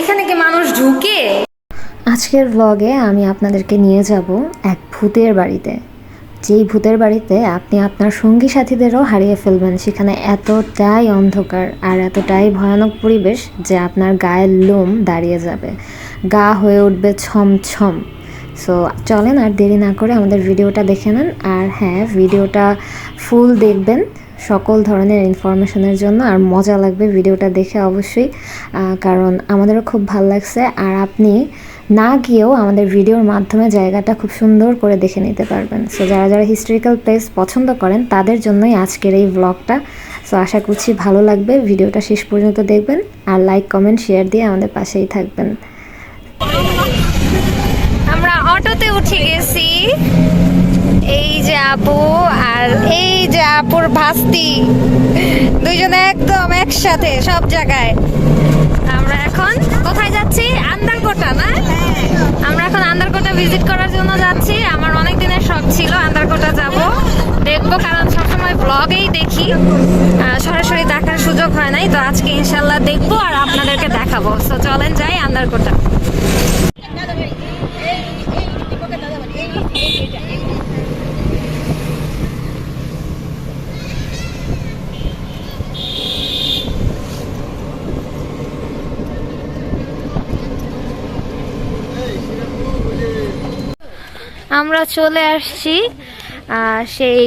এখানে কি মানুষ ঢুকে? আজকের ব্লগে আমি আপনাদেরকে নিয়ে যাব এক ভূতের বাড়িতে। যেই ভূতের বাড়িতে আপনি আপনার সঙ্গী সাথীদেরও হারিয়ে ফেলবেন, সেখানে এতটাই অন্ধকার আর এতটাই ভয়ানক পরিবেশ যে আপনার গায়ের লোম দাঁড়িয়ে যাবে। গা হয়ে উঠবে ছমছম। সো চলেন আর দেরি না করে আমাদের ভিডিওটা দেখে নেন। আর হ্যাঁ ভিডিওটা ফুল দেখবেন। সকল ধরনের ইনফরমেশনের জন্য আর মজা লাগবে ভিডিওটা দেখে অবশ্যই কারণ আমাদেরও খুব ভালো লাগছে। আর আপনি না গিয়েও আমাদের ভিডিওর মাধ্যমে জায়গাটা খুব সুন্দর করে দেখে নিতে পারবেন। সো যারা যারা হিস্টোরিক্যাল প্লেস পছন্দ করেন, তাদের জন্যই আজকের এই ব্লগটা সো আশা করছি ভালো লাগবে। ভিডিওটা শেষ পর্যন্ত দেখবেন আর লাইক কমেন্ট শেয়ার দিয়ে আমাদের পাশেই থাকবেন। আমরা অটোতে উঠে গেছি। এই যে আপু আর এই যে আপুর ভাস্তি। দুইজনে একদম একসাথে সব জায়গায়। আমরা এখন কোথায় যাচ্ছি? আন্দারকোটা, না? আমরা এখন আন্দারকোটা ভিজিট করার জন্য যাচ্ছি। আমার অনেক দিনের শখ ছিল আন্দারকোটা যাব। দেখব, কারণ সবসময় ব্লগেই দেখি। সরাসরি দেখার সুযোগ হয় নাই, তো আজকে ইনশাল্লাহ দেখব আর আপনাদেরকে দেখাবো। তো চলেন যাই আন্দারকোটা আমরা চলে আসছি। সেই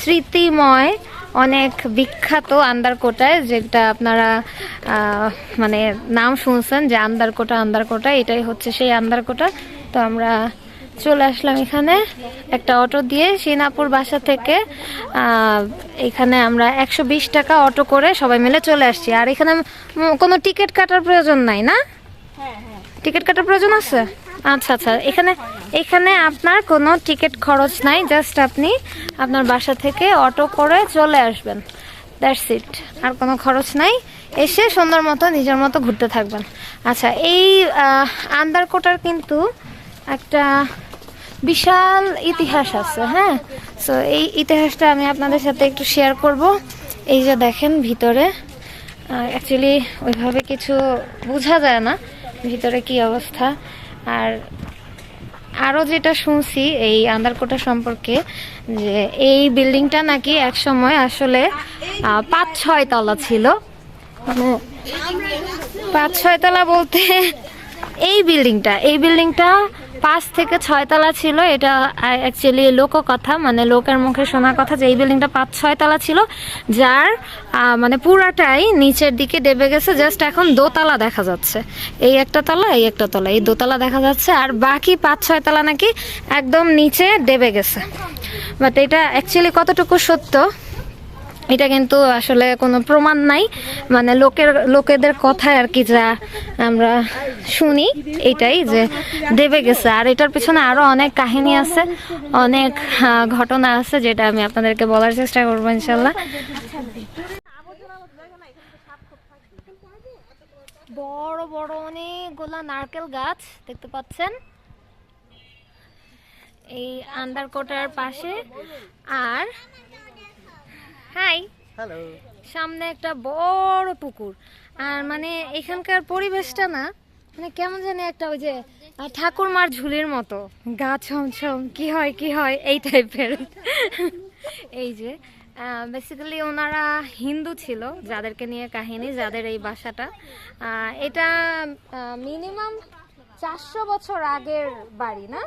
স্মৃতিময় অনেক বিখ্যাত আন্দারকোটায় যেটা আপনারা মানে নাম শুনছেন যে আন্দারকোটা আন্দারকোটা এটাই হচ্ছে সেই আন্দারকোটা। তো আমরা চলে আসলাম এখানে একটা অটো দিয়ে সিনাপুর বাসা থেকে। এখানে আমরা একশো বিশ টাকা অটো করে সবাই মিলে চলে আসছি। আর এখানে কোনো টিকিট কাটার প্রয়োজন নাই না? টিকিট কাটার প্রয়োজন আছে? আচ্ছা আচ্ছা। এখানে এখানে আপনার কোনো টিকিট খরচ নাই জাস্ট আপনি আপনার বাসা থেকে অটো করে চলে আসবেন। দ্যাটস ইট আর কোনো খরচ নাই। এসে সুন্দর মতো নিজের মতো ঘুরতে থাকবেন। আচ্ছা এই আন্দারকোটার কিন্তু একটা বিশাল ইতিহাস আছে হ্যাঁ? সো এই ইতিহাসটা আমি আপনাদের সাথে একটু শেয়ার করব। এই যে দেখেন ভিতরে অ্যাকচুয়ালি ওইভাবে কিছু বোঝা যায় না। ভিতরে কি অবস্থা? আর আরও যেটা শুনছি এই আন্দারকোটা সম্পর্কে, যে এই বিল্ডিংটা নাকি এক সময় আসলে পাঁচ ছয় তলা ছিল। মানে পাঁচ ছয় তলা বলতে এই বিল্ডিংটা এই বিল্ডিংটা পাঁচ থেকে ছয় তলা ছিল, এটা অ্যাকচুয়ালি লোককথা মানে লোকের মুখে শোনা কথা যে এই বিল্ডিংটা পাঁচ, ছয় তলা ছিল, যার মানে পুরাটাই নিচের দিকে দেবে গেছে জাস্ট এখন দোতলা দেখা যাচ্ছে। এই একটা তলা, এই একটা তলা, এই দোতলা দেখা যাচ্ছে, আর বাকি পাঁচ, ছয় তলা নাকি একদম নিচে দেবে গেছে। বাট এটা অ্যাকচুয়ালি কতটুকু সত্য? এটা কিন্তু আসলে কোনো প্রমাণ নাই। মানে লোকের, লোকেদের কথায় আর কি যা আমরা শুনি, এটাই যে দেবে গেছে। আর এটার পিছনে আরও অনেক কাহিনী আছে, অনেক ঘটনা আছে যেটা আমি আপনাদেরকে বলার চেষ্টা করব ইনশাল্লাহ। বড় বড় অনেকগুলা নারকেল গাছ দেখতে পাচ্ছেন। এই আন্ডারকোটার পাশে। আর হাই হ্যালো সামনে একটা বড় পুকুর। আর মানে এখানকার পরিবেশটা না মানে কেমন জানি একটা ওই যে ঠাকুরমার ঝুলির মতো। গা ছমছম কি হয় কি হয় এই টাইপের এই যে বেসিক্যালি ওনারা হিন্দু ছিল যাদেরকে নিয়ে কাহিনী যাদের এই বাসাটা। এটা মিনিমাম চারশো বছর আগের বাড়ি না?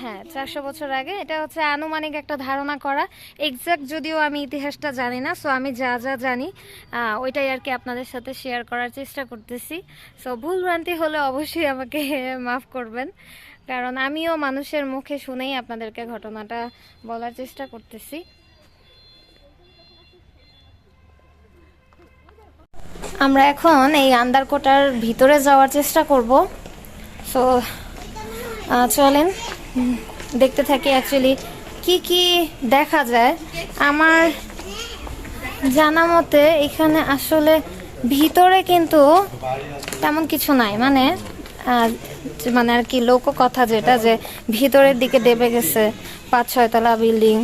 হ্যাঁ চারশো বছর আগে। এটা হচ্ছে আনুমানিক একটা ধারণা করা। এক্সাক্ট যদিও আমি ইতিহাসটা জানি না সো আমি যা যা জানি ওইটাই আর কি আপনাদের সাথে শেয়ার করার চেষ্টা করতেছি। সো ভুল ভ্রান্তি হলে অবশ্যই আমাকে মাফ করবেন, কারণ আমিও মানুষের মুখে শুনেই আপনাদেরকে ঘটনাটা বলার চেষ্টা করতেছি। আমরা এখন এই আন্দারকোটার ভিতরে যাওয়ার চেষ্টা করব। সো চলেন। দেখতে থাকি অ্যাকচুয়ালি কি কি দেখা যায়? আমার জানা মতে এখানে আসলে ভিতরে কিন্তু তেমন কিছু নাই। মানে মানে আর কি লোক কথা যেটা যে ভিতরের দিকে দেবে গেছে পাঁচ ছয়তলা বিল্ডিং,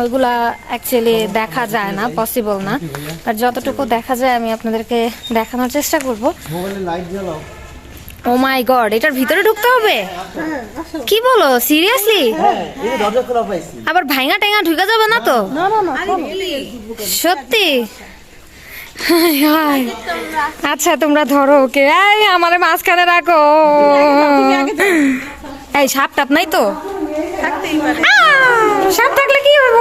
ওইগুলা অ্যাকচুয়ালি দেখা যায় না পসিবল না। আর যতটুকু দেখা যায় আমি আপনাদেরকে দেখানোর চেষ্টা করব। ও মাই গড এটার ভিতরে ঢুকতে হবে? কি বলো সিরিয়াসলি আবার ভাইঙা টেঙা ঢুকে যাবে না তো? না না না সত্যি? হায় হায়। আচ্ছা তোমরা ধরো ওকে। এই আমার মাঝখানে রাখো। এই সাপ টাপ নাই তো? সাপ থাকলে কি হব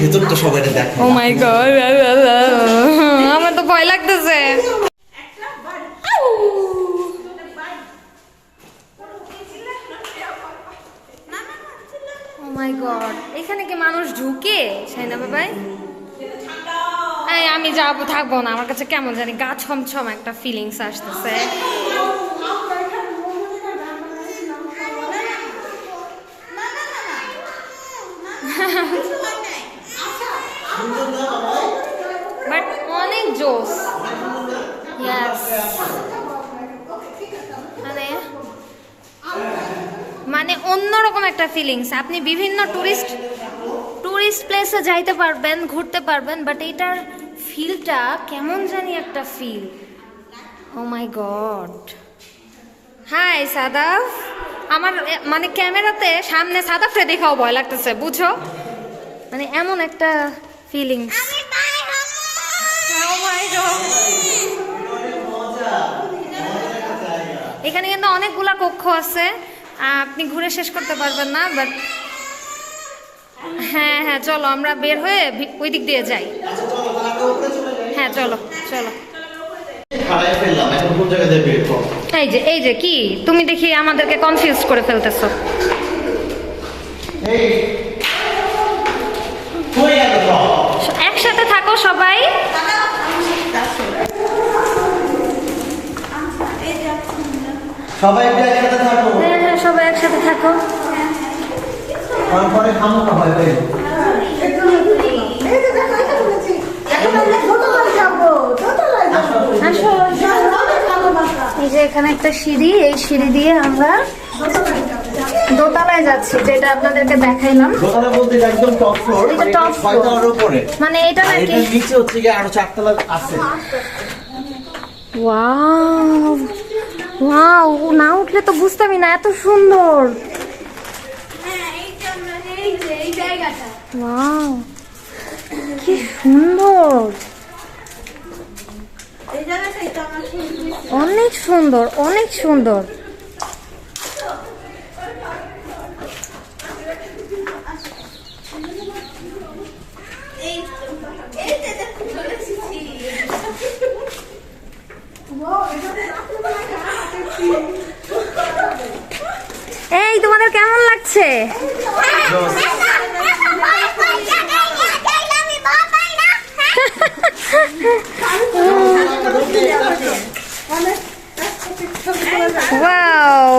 ভেতরটা সবাই দেখো। ও মাই গড ভয় লাগতেছে। মাই গড এখানে কি মানুষ ঢুকে? সাইনা বাবাই? আমি যাব, থাকব না। আমার কাছে কেমন জানি গা ছমছম একটা ফিলিংস আসতেছে বাট অনেক জোস ইয়াস মানে মানে অন্যরকম একটা ফিলিংস আপনি বিভিন্ন টুরিস্ট টুরিস্ট প্লেসে যাইতে পারবেন ঘুরতে পারবেন বাট এটার ফিলটা কেমন জানি একটা Oh feel oh my god hi Sadaf আমার মানে ক্যামেরাতে সামনে সাদাফরে দেখাও ভয় লাগতেছে বুঝো? মানে এমন একটা ফিলিংস এখানে কিন্তু অনেকগুলা কক্ষ আছে। আপনি ঘুরে শেষ করতে পারবেন না বাট হ্যাঁ হ্যাঁ চলো আমরা বের হয়ে ওই দিক দিয়ে যাই। হ্যাঁ চলো চলো। এই যে এই যে কি? তুমি দেখি আমাদেরকে কনফিউজ করে ফেলতেছো। একসাথে থাকো সবাই। সবাই একসাথে থাকো হ্যাঁ হ্যাঁ সবাই একসাথে থাকো। তারপরে খামোকা এই যে এখানে একটা সিঁড়ি এই সিঁড়ি দিয়ে আমরা দোতলায় যাচ্ছি যেটা আপনাদেরকে দেখাইলাম। দোতলা বলতে একদম টপ ফ্লোর এটা মানে এটা উপরে। মানে এটা আর নাকি এটার নিচে হচ্ছে গিয়ে আরও চারতলা আছে। ওয়াও ওয়াও না উঠলে তো বুঝতামই না এত সুন্দর। ওয়াও কি সুন্দর। অনেক সুন্দর অনেক সুন্দর এই তোমাদের ওয়াও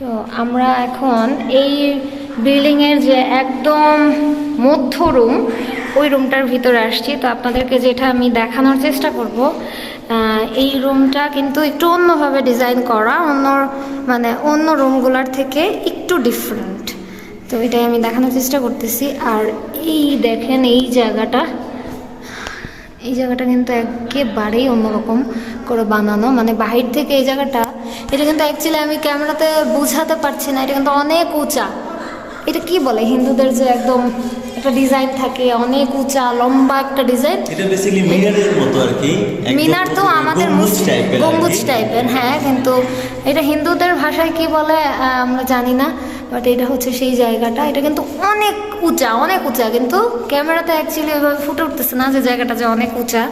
তো আমরা এখন এই বিল্ডিং এর যে একদম মধ্য রুম ওই রুমটার ভিতরে আসছি। তো আপনাদেরকে যেটা আমি দেখানোর চেষ্টা করব এই রুমটা কিন্তু একটু অন্যভাবে ডিজাইন করা, অন্য মানে অন্য রুমগুলোর থেকে একটু ডিফারেন্ট তো এটাই আমি দেখানোর চেষ্টা করতেছি। আর এই দেখেন, এই জায়গাটা এই জায়গাটা কিন্তু একেবারেই অন্যরকম করে বানানো। মানে বাহির থেকে এই জায়গাটা, এটা কিন্তু অ্যাকচুয়ালি আমি ক্যামেরাতে বোঝাতে পারছি না, এটা কিন্তু অনেক উঁচা। এটা কি বলে? হিন্দুদের যে একদম একটা ডিজাইন থাকে অনেক উঁচা লম্বা একটা ডিজাইন এটা বেসিক্যালি মিনারের মতো আর কি মিনার তো আমাদের গম্বুজ মুসলিম টাইপের গম্বুজ টাইপের হ্যাঁ কিন্তু এটা হিন্দুদের ভাষায় কি বলে আমরা জানি না বাট এটা হচ্ছে সেই জায়গাটা। এটা কিন্তু অনেক উঁচা অনেক উঁচা কিন্তু ক্যামেরাতে অ্যাকচুয়ালি ওইভাবে ফুটে উঠতেছে না যে জায়গাটা যে অনেক উঁচা।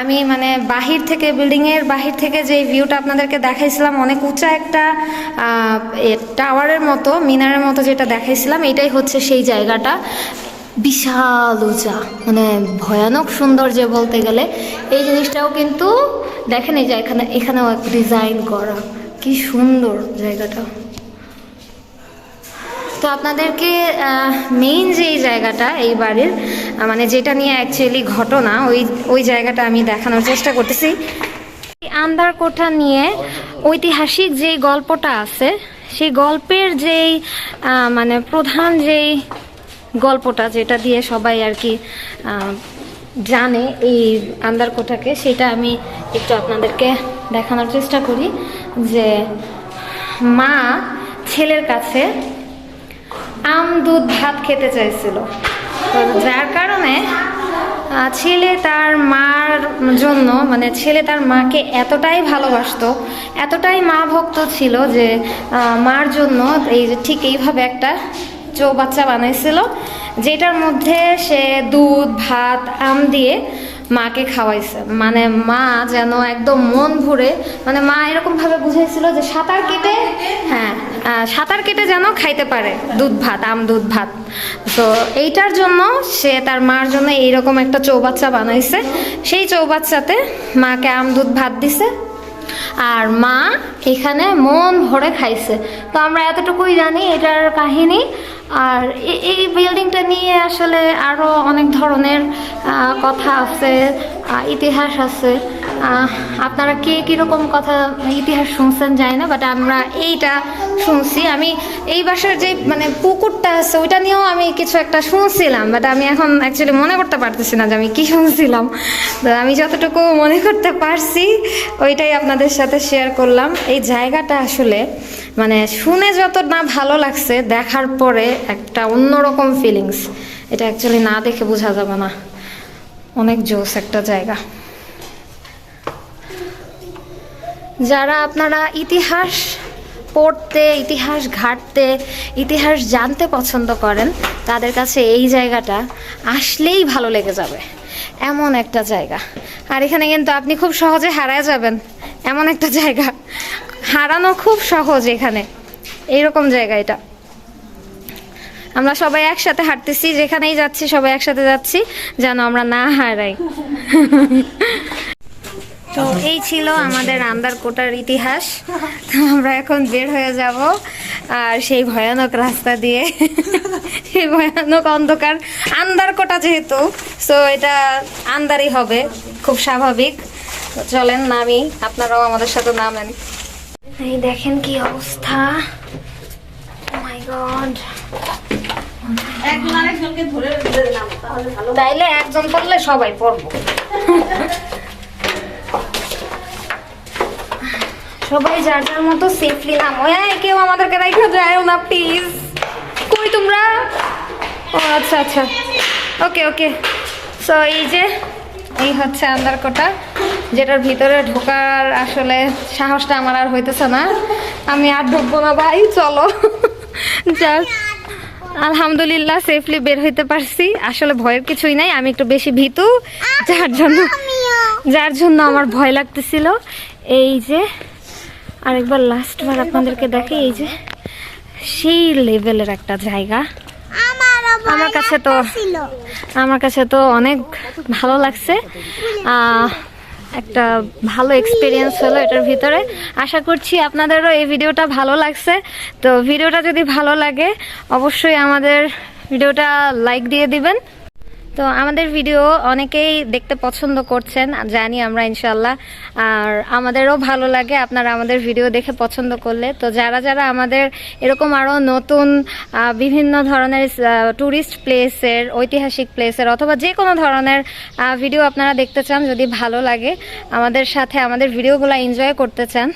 আমি মানে বাহির থেকে বিল্ডিংয়ের বাহির থেকে যে ভিউটা আপনাদেরকে দেখাইছিলাম অনেক উঁচা একটা টাওয়ারের মতো মিনারের মতো যেটা দেখাইছিলাম এটাই হচ্ছে সেই জায়গাটা। বিশাল উঁচা মানে ভয়ানক সুন্দর যে বলতে গেলে। এই জিনিসটাও কিন্তু দেখেন এই যে এখানে, এখানেও এক ডিজাইন করা। কি সুন্দর জায়গাটা। তো আপনাদেরকে মেইন যে এই জায়গাটা, এই বাড়ির মানে যেটা নিয়ে অ্যাকচুয়ালি ঘটনা, ওই ওই জায়গাটা আমি দেখানোর চেষ্টা করতেছি। এই আন্ধার কোঠা নিয়ে ঐতিহাসিক যেই গল্পটা আছে, সেই গল্পের যেই মানে প্রধান যেই গল্পটা যেটা দিয়ে সবাই আর কি জানে এই আন্দারকোটাকে, সেটা আমি একটু আপনাদেরকে দেখানোর চেষ্টা করি যে মা ছেলের কাছে আম, দুধ, ভাত খেতে চাইছিল। যার কারণে ছেলে তার মার জন্য মানে ছেলে তার মাকে এতটাই ভালোবাসতো, এতটাই মা ভক্ত ছিল যে মার জন্য এই যে ঠিক এইভাবে একটা চৌবাচ্চা বানাইছিল, যেটার মধ্যে সে দুধ, ভাত, আম দিয়ে মাকে খাওয়াইছে। মানে মা যেন একদম মন ভরে মানে মা এরকম ভাবে বুঝাইছিল যে সাঁতার কেটে হ্যাঁ সাঁতার কেটে যেন খাইতে পারে, দুধ, ভাত, আম, দুধ, ভাত। তো এইটার জন্য সে তার মার জন্য এইরকম একটা চৌবাচ্চা বানাইছে। সেই চৌবাচ্চাতে মাকে আম, দুধ, ভাত দিছে। আর মা এখানে মন ভরে খাইছে। তো আমরা এতটুকুই জানি এটার কাহিনী। আর এই বিল্ডিংটা নিয়ে আসলে আরও অনেক ধরনের কথা আছে ইতিহাস আছে। আপনারা কে কীরকম কথা ইতিহাস শুনছেন যায় না বাট আমরা এইটা শুনছি। আমি এই বাসার যে মানে পুকুরটা আছে, ওইটা নিয়েও আমি কিছু একটা শুনছিলাম বাট আমি এখন অ্যাকচুয়ালি মনে করতে পারতেছি না যে আমি কী শুনছিলাম। তো আমি যতটুকু মনে করতে পারছি, ওইটাই আপনাদের সাথে শেয়ার করলাম। এই জায়গাটা আসলে মানে শুনে যত না ভালো লাগছে, দেখার পরে একটা অন্যরকম ফিলিংস এটা অ্যাকচুয়ালি না দেখে বোঝা যাবে না। অনেক জোস একটা জায়গা। যারা আপনারা ইতিহাস পড়তে, ইতিহাস ঘাঁটতে, ইতিহাস জানতে পছন্দ করেন, তাদের কাছে এই জায়গাটা আসলেই ভালো লেগে যাবে। এমন একটা জায়গা। আর এখানে কিন্তু আপনি খুব সহজে হারায় যাবেন। এমন একটা জায়গা। হারানো খুব সহজ এখানে। এইরকম জায়গা এটা। আমরা সবাই একসাথে হাঁটতেছি, যেখানেই যাচ্ছি সবাই একসাথে যাচ্ছি, যেন আমরা না হারাই। তো এই ছিল আমাদের আন্দারকোটার ইতিহাস। আমরা এখন বের হয়ে যাব আর সেই ভয়ানক রাস্তা দিয়ে। সেই ভয়ানক অন্ধকার আন্দারকোটা যেহেতু সো এটা আন্দারই হবে খুব স্বাভাবিক। চলেন নামি আপনারাও আমাদের সাথে নামেন। এই দেখেন কি অবস্থা। মাই গড তাইলে একজন পড়লে সবাই পড়ব। সবাই যার যার মতো সেফলি নামো। এই কেউ আমাদেরকে রাখা যায় না প্লিজ কই তোমরা? ও আচ্ছা আচ্ছা। ওকে ওকে। সো এই যে এই হচ্ছে আন্দারকোটা যেটার ভিতরে ঢোকার আসলে সাহসটা আমার আর হইতেছে না। আমি আর ঢুকবো না ভাই চলো। যাক আলহামদুলিল্লাহ সেফলি বের হইতে পারছি। আসলে ভয়ের কিছুই নাই আমি একটু বেশি ভীতু। যার জন্য যার জন্য আমার ভয় লাগতেছিল। এই যে আরেকবার লাস্ট বার আপনাদেরকে দেখে এই যে সেই লেভেলের একটা জায়গা। আমার কাছে তো আমার কাছে তো অনেক ভালো লাগছে। একটা ভালো এক্সপিরিয়েন্স হলো এটার ভিতরে। আশা করছি আপনাদেরও এই ভিডিওটা ভালো লাগছে। তো ভিডিওটা যদি ভালো লাগে অবশ্যই আমাদের ভিডিওটা লাইক দিয়ে দিবেন। তো আমাদের ভিডিও অনেকেই দেখতে পছন্দ করছেন জানি আমরা ইনশাল্লাহ আর আমাদেরও ভালো লাগে আপনারা আমাদের ভিডিও দেখে পছন্দ করলে। তো যারা যারা আমাদের এরকম আরও নতুন বিভিন্ন ধরনের ট্যুরিস্ট প্লেসের ঐতিহাসিক প্লেসের অথবা যে কোনো ধরনের ভিডিও আপনারা দেখতে চান, যদি ভালো লাগে, আমাদের সাথে আমাদের ভিডিওগুলো এনজয় করতে চান,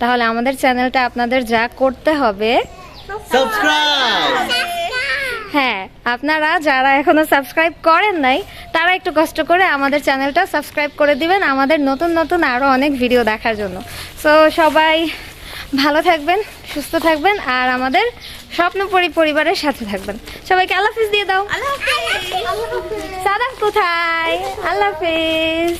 তাহলে আমাদের চ্যানেলটা আপনাদের যা করতে হবে। সাবস্ক্রাইব হ্যাঁ আপনারা যারা এখনও সাবস্ক্রাইব করেন নাই তারা একটু কষ্ট করে আমাদের চ্যানেলটা সাবস্ক্রাইব করে দিবেন আমাদের নতুন নতুন আরও অনেক ভিডিও দেখার জন্য। সো সবাই ভালো থাকবেন সুস্থ থাকবেন আর আমাদের স্বপ্নপরি পরিবারের সাথে থাকবেন। সবাইকে আল্লাহ হাফিজ দিয়ে দাও। সাদাম কোথায়? আল্লাহ হাফিজ।